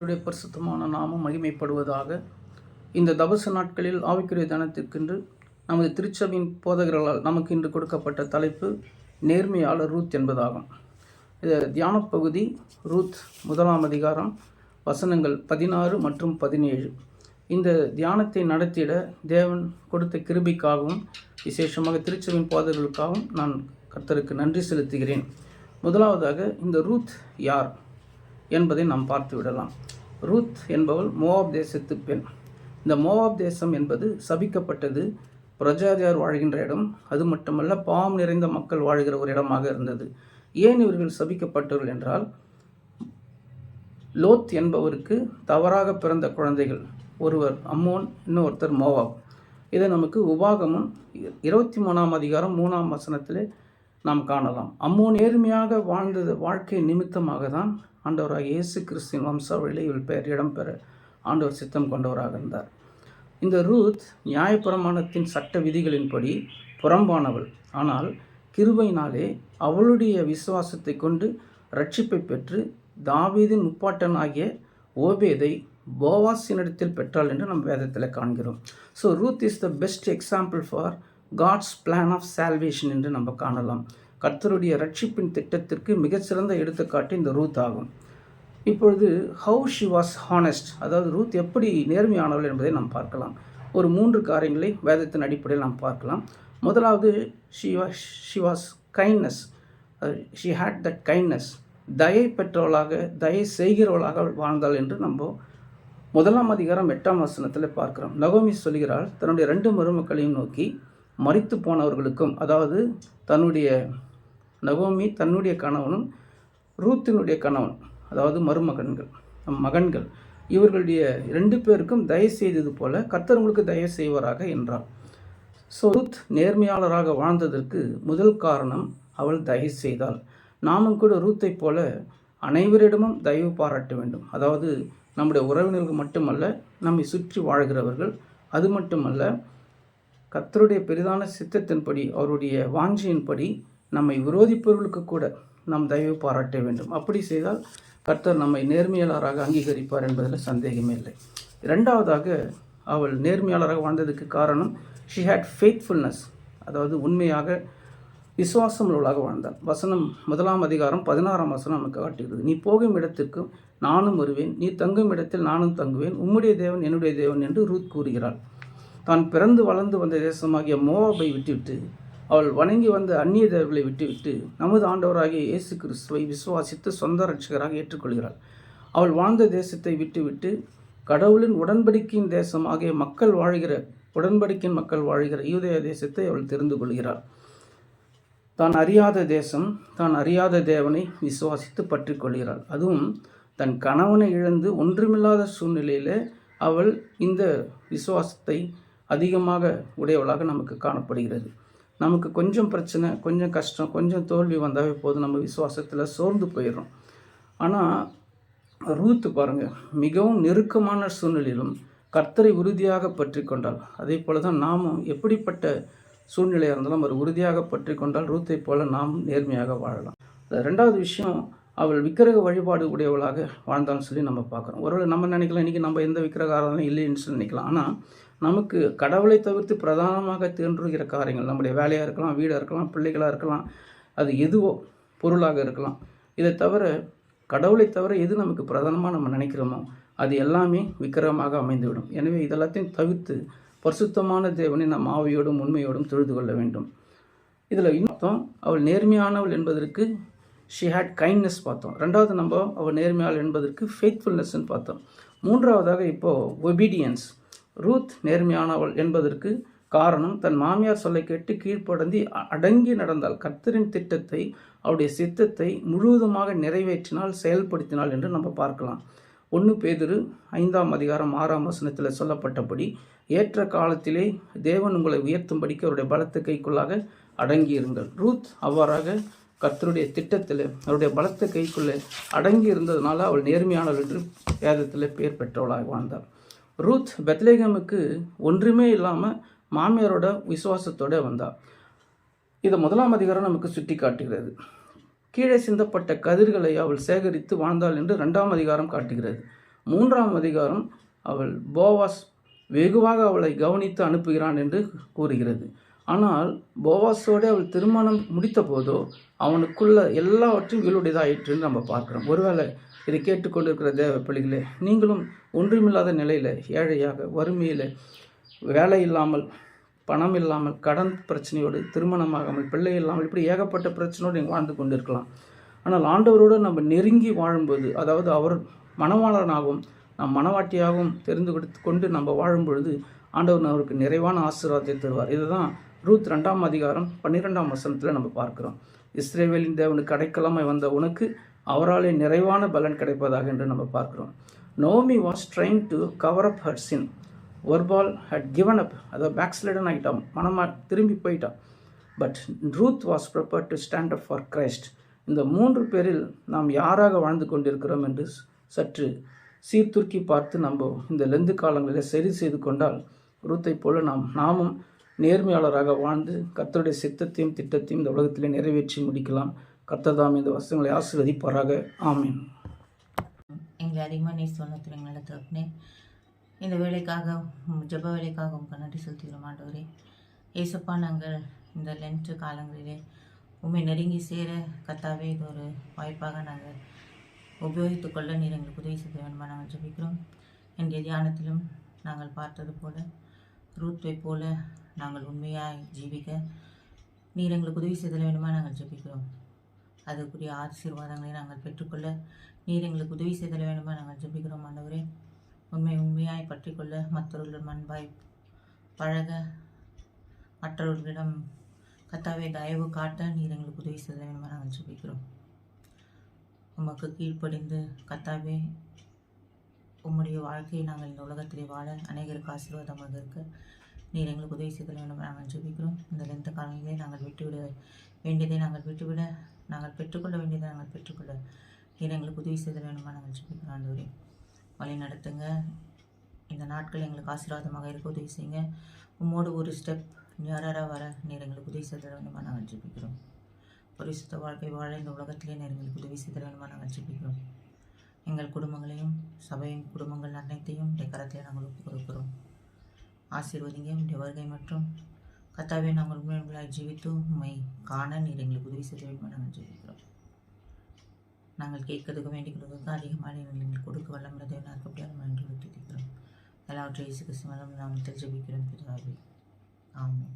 அவருடைய பரிசுத்தமான நாமம் மகிமைப்படுவதாக இந்த தபச நாட்களில் ஆவிக்குரிய தினத்திற்கென்று நமது திருச்சபையின் போதகர்களால் நமக்கு இன்று கொடுக்கப்பட்ட தலைப்பு நேர்மையாளர் ரூத் என்பதாகும். இது தியான பகுதி ரூத் முதலாம் அதிகாரம் வசனங்கள் பதினாறு மற்றும் பதினேழு. இந்த தியானத்தை நடத்திட தேவன் கொடுத்த கிருபிக்காகவும் விசேஷமாக திருச்சபையின் போதகர்களுக்காகவும் நான் கர்த்தருக்கு நன்றி செலுத்துகிறேன். முதலாவதாக இந்த ரூத் யார்? என்பதை நாம் பார்த்து விடலாம். ரூத் என்பவள் மோவாப் தேசத்து பெண். இந்த மோவாப் தேசம் என்பது சபிக்கப்பட்டது பிரஜாதியார் வாழ்கின்ற இடம். அது மட்டுமல்ல பாவம் நிறைந்த மக்கள் வாழ்கிற ஒரு இடமாக இருந்தது. ஏன் இவர்கள் சபிக்கப்பட்டவர்கள் என்றால் லோத் என்பவருக்கு தவறாக பிறந்த குழந்தைகள். ஒருவர் அம்மோன் இன்னொருத்தர் மோவாப். இதை நமக்கு உபாகமும் இருபத்தி மூணாம் அதிகாரம் மூணாம் வசனத்திலே நாம் காணலாம். அம்மோன் நேர்மையாக வாழ்ந்தது வாழ்க்கை நிமித்தமாக தான் ஆண்டவராக இயேசு கிறிஸ்தின் வம்சாவளியில் இவள் பெயர் இடம்பெற ஆண்டவர் சித்தம் கொண்டவராக இருந்தார். இந்த ரூத் நியாயப்பிரமாணத்தின் சட்ட விதிகளின்படி புறம்பானவள். ஆனால் கிருபையினாலே அவளுடைய விசுவாசத்தை கொண்டு ரட்சிப்பை பெற்று தாவீதின் முப்பாட்டன் ஆகிய ஓபேதை போவாஸினிடத்தில் பெற்றாள் என்று நம் வேதத்தில் காண்கிறோம். So Ruth is the best example for God's plan of salvation என்று நம்ம காணலாம். கர்த்தருடைய ரட்சிப்பின் திட்டத்திற்கு மிகச்சிறந்த எடுத்துக்காட்டு இந்த ரூத் ஆகும். இப்பொழுது ஹவு ஷி வாஸ் ஹானஸ்ட் அதாவது ரூத் எப்படி நேர்மையானவள் என்பதை நாம் பார்க்கலாம். ஒரு மூன்று காரியங்களை வேதத்தின் அடிப்படையில் நாம் பார்க்கலாம். முதலாவது she was she was kindness she had that kindness தயை பெற்றவளாக தயை செய்கிறவளாக வாழ்ந்தாள் என்று நம்ம முதலாம் அதிகாரம் எட்டாம் வசனத்தில் பார்க்கிறோம். நகோமி சொல்கிறாள் தன்னுடைய ரெண்டு மருமக்களையும் நோக்கி மறித்து போனவர்களுக்கும் அதாவது தன்னுடைய நகோமி தன்னுடைய கணவனும் ரூத்தினுடைய கணவன் அதாவது மருமகன்கள் நம் மகன்கள். இவர்களுடைய ரெண்டு பேருக்கும் தயவு செய்தது போல கர்த்தர் உங்களுக்கு தயவு செய்வாராக என்றார். ஸோ ரூத் நேர்மையாளராக வாழ்ந்ததற்கு முதல் காரணம் அவள் தயவு செய்தாள். நாமும் கூட ரூத்தை போல அனைவரிடமும் தயவு பாராட்ட வேண்டும். அதாவது நம்முடைய உறவினர்கள் மட்டுமல்ல நம்மை சுற்றி வாழ்கிறவர்கள். அது மட்டுமல்ல கர்த்தருடைய பெரிதான சித்தத்தின்படி அவருடைய வாஞ்சியின்படி நம்மை விரோதிப்பவர்களுக்கு கூட நாம் தயவு பாராட்ட வேண்டும். அப்படி செய்தால் கர்த்தர் நம்மை நேர்மையாளராக அங்கீகரிப்பார் என்பதில் சந்தேகமே இல்லை. இரண்டாவதாக அவள் நேர்மையாளராக வாழ்ந்ததுக்கு காரணம் ஷி ஹேட் ஃபெய்த்ஃபுல்னஸ் அதாவது உண்மையாக விசுவாசம் உள்ளவளாக வாழ்ந்தாள். வசனம் முதலாம் அதிகாரம் பதினாறாம் வசனம் நமக்கு காட்டுகிறது நீ போகும் இடத்திற்கு நானும் வருவேன். நீ தங்கும் இடத்தில் நானும் தங்குவேன். உம்முடைய தேவன் என்னுடைய தேவன் என்று ரூத் கூறுகிறாள். தான் பிறந்து வளர்ந்து வந்த தேசமாகிய மோவாபை விட்டுவிட்டு அவள் வணங்கி வந்த அந்நிய தேவர்களை விட்டுவிட்டு நமது ஆண்டவராகிய இயேசு கிறிஸ்துவை விசுவாசித்து சொந்த ரட்சகராக ஏற்றுக்கொள்கிறாள். அவள் வாழ்ந்த தேசத்தை விட்டுவிட்டு கடவுளின் உடன்படிக்கையின் ஆகிய மக்கள் வாழ்கிற உடன்படிக்கையின் மக்கள் வாழ்கிற யூதய தேசத்தை அவள் தெரிந்து கொள்கிறாள். தான் அறியாத தேசம் தான் அறியாத தேவனை விசுவாசித்து பற்றி கொள்கிறாள். அதுவும் தன் கணவனை இழந்து ஒன்றுமில்லாத சூழ்நிலையில் அவள் இந்த விசுவாசத்தை அதிகமாக உடையவளாக நமக்கு காணப்படுகிறது. நமக்கு கொஞ்சம் பிரச்சனை கொஞ்சம் கஷ்டம் கொஞ்சம் தோல்வி வந்தாவே போதும். நம்ம விசுவாசத்தில் சோர்ந்து போயிடுறோம். ஆனால் ரூத்து பாருங்கள் மிகவும் நெருக்கமான சூழ்நிலையிலும் கர்த்தரை உறுதியாக பற்றி கொண்டால் அதே போல தான் நாமும் எப்படிப்பட்ட சூழ்நிலையாக இருந்தாலும் அவர் உறுதியாக பற்றி கொண்டால் ரூத்தை போல நாம் நேர்மையாக வாழலாம். ரெண்டாவது விஷயம் அவள் விக்கிரக வழிபாடு உடையவளாக வாழ்ந்தான்னு சொல்லி நம்ம பார்க்குறோம். ஒருவேளை நம்ம நினைக்கலாம் இன்றைக்கி நம்ம எந்த விக்கிரக ஆராதனையும் இல்லைன்னு சொல்லி நினைக்கலாம். ஆனால் நமக்கு கடவுளை தவிர்த்து பிரதானமாக தோன்றுகிற காரியங்கள் நம்முடைய வேலையாக இருக்கலாம் வீடாக இருக்கலாம் பிள்ளைகளாக இருக்கலாம் அது எதுவோ பொருளாக இருக்கலாம். இதை தவிர கடவுளை தவிர எது நமக்கு பிரதானமாக நம்ம நினைக்கிறோமோ அது எல்லாமே விக்கிரமாக அமைந்துவிடும். எனவே இதெல்லாத்தையும் தவிர்த்து பரிசுத்தமான தேவனை நம் ஆவியோடும் உண்மையோடும் தொழுது கொள்ள வேண்டும். இதில் இன்னும் அவள் நேர்மையானவள் என்பதற்கு ஷி ஹேட் கைண்ட்னஸ் பார்த்தோம். ரெண்டாவது நம்ம அவள் நேர்மையாள் என்பதற்கு ஃபெய்த்ஃபுல்னஸ்ன்னு பார்த்தோம். மூன்றாவதாக இப்போது ஒபீடியன்ஸ் ரூத் நேர்மையானவள் என்பதற்கு காரணம் தன் மாமியார் சொல்லை கேட்டு கீழ்ப்படந்தி அடங்கி நடந்தால் கர்த்தரின் திட்டத்தை அவருடைய சித்தத்தை முழுவதுமாக நிறைவேற்றினால் செயல்படுத்தினாள் என்று நம்ம பார்க்கலாம். ஒன்று பேதிரு ஐந்தாம் அதிகாரம் ஆறாம் வசனத்தில் சொல்லப்பட்டபடி ஏற்ற காலத்திலே தேவன் உங்களை உயர்த்தும்படிக்கு அவருடைய பலத்த கைக்குள்ளாக அடங்கியிருங்கள். ரூத் அவ்வாறாக கர்த்தருடைய திட்டத்தில் அவருடைய பலத்த கைக்குள்ளே அடங்கி இருந்ததுனால அவள் நேர்மையானவள் என்று வேதத்தில் பெயர் பெற்றவளாக வாழ்ந்தாள். ரூத் பெத்லேகமுக்கு ஒன்றுமே இல்லாமல் மாமியாரோட விசுவாசத்தோடு வந்தாள் இதை முதலாம் அதிகாரம் நமக்கு சுட்டி காட்டுகிறது கீழே சிந்தப்பட்ட கதிர்களை அவள் சேகரித்து வாழ்ந்தாள் என்று ரெண்டாம் அதிகாரம் காட்டுகிறது. மூன்றாம் அதிகாரம் அவள் போவாஸ் வெகுவாக அவளை கவனித்து அனுப்புகிறான் என்று கூறுகிறது. ஆனால் போவாஸோடு அவள் திருமணம் முடித்த போதோ அவனுக்குள்ள எல்லாவற்றையும் இவளுடையதாயிற்றுன்னு நம்ம பார்க்குறோம். ஒருவேளை இதை கேட்டுக்கொண்டிருக்கிற தேவ பிள்ளைகளே நீங்களும் ஒன்றுமில்லாத நிலையில் ஏழையாக வறுமையில் வேலை இல்லாமல் பணம் இல்லாமல் கடன் பிரச்சனையோடு திருமணமாகாமல் பிள்ளை இல்லாமல் இப்படி ஏகப்பட்ட பிரச்சனையோடு நீங்கள் வாழ்ந்து கொண்டிருக்கலாம். ஆனால் ஆண்டவரோடு நம்ம நெருங்கி வாழும்போது அதாவது அவர் மணவாளனாகவும் நம் மனவாட்டியாகவும் தெரிந்து கொடுத்து கொண்டு நம்ம வாழும் பொழுது ஆண்டவர் அவருக்கு நிறைவான ஆசீர்வாதத்தை தருவார். இதுதான் ரூத் ரெண்டாம் அதிகாரம் பன்னிரெண்டாம் வசனத்தில் நம்ம பார்க்கிறோம். இஸ்ரேவேலின் தேவனுக்கு அடைக்கலமாய் வந்த உனக்கு அவராலே நிறைவான பலன் கிடைப்பதாக என்று நம்ம பார்க்கிறோம். Naomi was trying to cover up her sin Orpah had given up அதாவது பேக்ஸ்லைடன் ஆகிட்டான் மனமா திரும்பி போயிட்டான். But Ruth was prepare to stand up for Christ இந்த மூன்று பேரில் நாம் யாராக வாழ்ந்து கொண்டிருக்கிறோம் என்று சற்று சீர்தூக்கி பார்த்து நம்ம இந்த லெந்து காலங்களில் சரி செய்து கொண்டால் ரூத்தை போல நாம் நாமும் நேர்மையாளராக வாழ்ந்து கத்தருடைய சித்தத்தையும் திட்டத்தையும் இந்த உலகத்திலே நிறைவேற்றி முடிக்கலாம். கத்ததாம் இந்த வசங்களை ஆசீர்வதிப்பாராக. ஆமீன். எங்களை அதிகமாக நீ சொன்னத்தில் எங்களை தகப்பனே இந்த வேலைக்காக ஜப ஜெப வேலைக்காக உங்களுக்கு நன்றி செலுத்துகிறோம் ஆண்டவரே. ஏசப்பா நாங்கள் இந்த லென்ட் காலங்களிலே உண்மை நெருங்கி சேர கத்தாவே இது ஒரு வாய்ப்பாக நாங்கள் உபயோகித்துக் கொள்ள நீர் எங்களுக்கு உதவி செய்ய வேண்டுமா நாங்கள் ஜபிக்கிறோம். எங்கள் தியானத்திலும் நாங்கள் பார்த்தது போல ரூத்வை போல நாங்கள் உண்மையாய் ஜீவிக்க நீர் எங்களுக்கு உதவி செய்தல் வேண்டுமா நாங்கள் ஜெபிக்கிறோம். அதுக்குரிய ஆசீர்வாதங்களை நாங்கள் பெற்றுக்கொள்ள நீர் எங்களுக்கு உதவி செய்தல் வேண்டுமா நாங்கள் ஜெபிக்கிறோம் ஆண்டவரே. உண்மை உண்மையாய் பற்றிக்கொள்ள மற்றவர்களிடம் அன்பாய் பழக மற்றவர்களிடம் கத்தாவே தயவு காட்ட நீர் எங்களுக்கு உதவி செய்த வேண்டுமா நாங்கள் ஜெபிக்கிறோம். உமக்கு கீழ்ப்படிந்து கத்தாவே உம்முடைய வாழ்க்கையை நாங்கள் இந்த உலகத்திலே வாழ அநேகருக்கு ஆசீர்வாதமாக இருக்க நீர் எங்களுக்கு உதவி செய்தல் வேண்டும் நாங்கள் ஜெபிக்கிறோம். இந்த லெந்த காலங்களிலே நாங்கள் விட்டுவிட வேண்டியதை நாங்கள் விட்டுவிட நாங்கள் பெற்றுக்கொள்ள வேண்டியதை நாங்கள் பெற்றுக்கொள்ள நீர் எங்களுக்கு உதவி செய்தல் வேண்டுமா நாங்கள் ஜெபிக்கிறோம். ஆண்டவரே வழி நடத்துங்க. இந்த நாட்கள் எங்களுக்கு ஆசீர்வாதமாக இருக்க உதவி செய்யுங்க. உம்மோடு ஒரு ஸ்டெப் நியராக வர நீர் எங்களுக்கு உதவி செய்தல் வேண்டுமா நாங்கள் ஜெபிக்கிறோம். பரிசுத்த வாழ்க்கை வாழ இந்த உலகத்திலே நீர் எங்களுக்கு உதவி செய்தல் வேண்டுமா நாங்கள் ஜெபிக்கிறோம். எங்கள் குடும்பங்களையும் சபையின் குடும்பங்கள் அனைத்தையும் இந்த கரத்தில் நாங்கள் ஒப்புக் கொடுக்கிறோம் ஆசீர்வதிங்க உடைய வருகை மற்றும் கத்தாவே நாங்கள் உண்மைகளாய் ஜீவித்து உண்மை காண நீர் எங்களுக்கு உதவி செய்ய வேண்டும் நாங்கள் ஜீவிக்கிறோம் நாங்கள் கேட்கறதுக்கு வேண்டிக் கொடுக்க அதிகமாக நீங்கள் எங்களுக்கு கொடுக்க வல்லமுறை நாங்கள் அப்படியே நன்றி தெரிவிக்கிறோம் எல்லாவற்றையும் இயேசு கிறிஸ்து மூலம் நாம் ஜெபிக்கிறோம் பிதாவே. ஆமாம்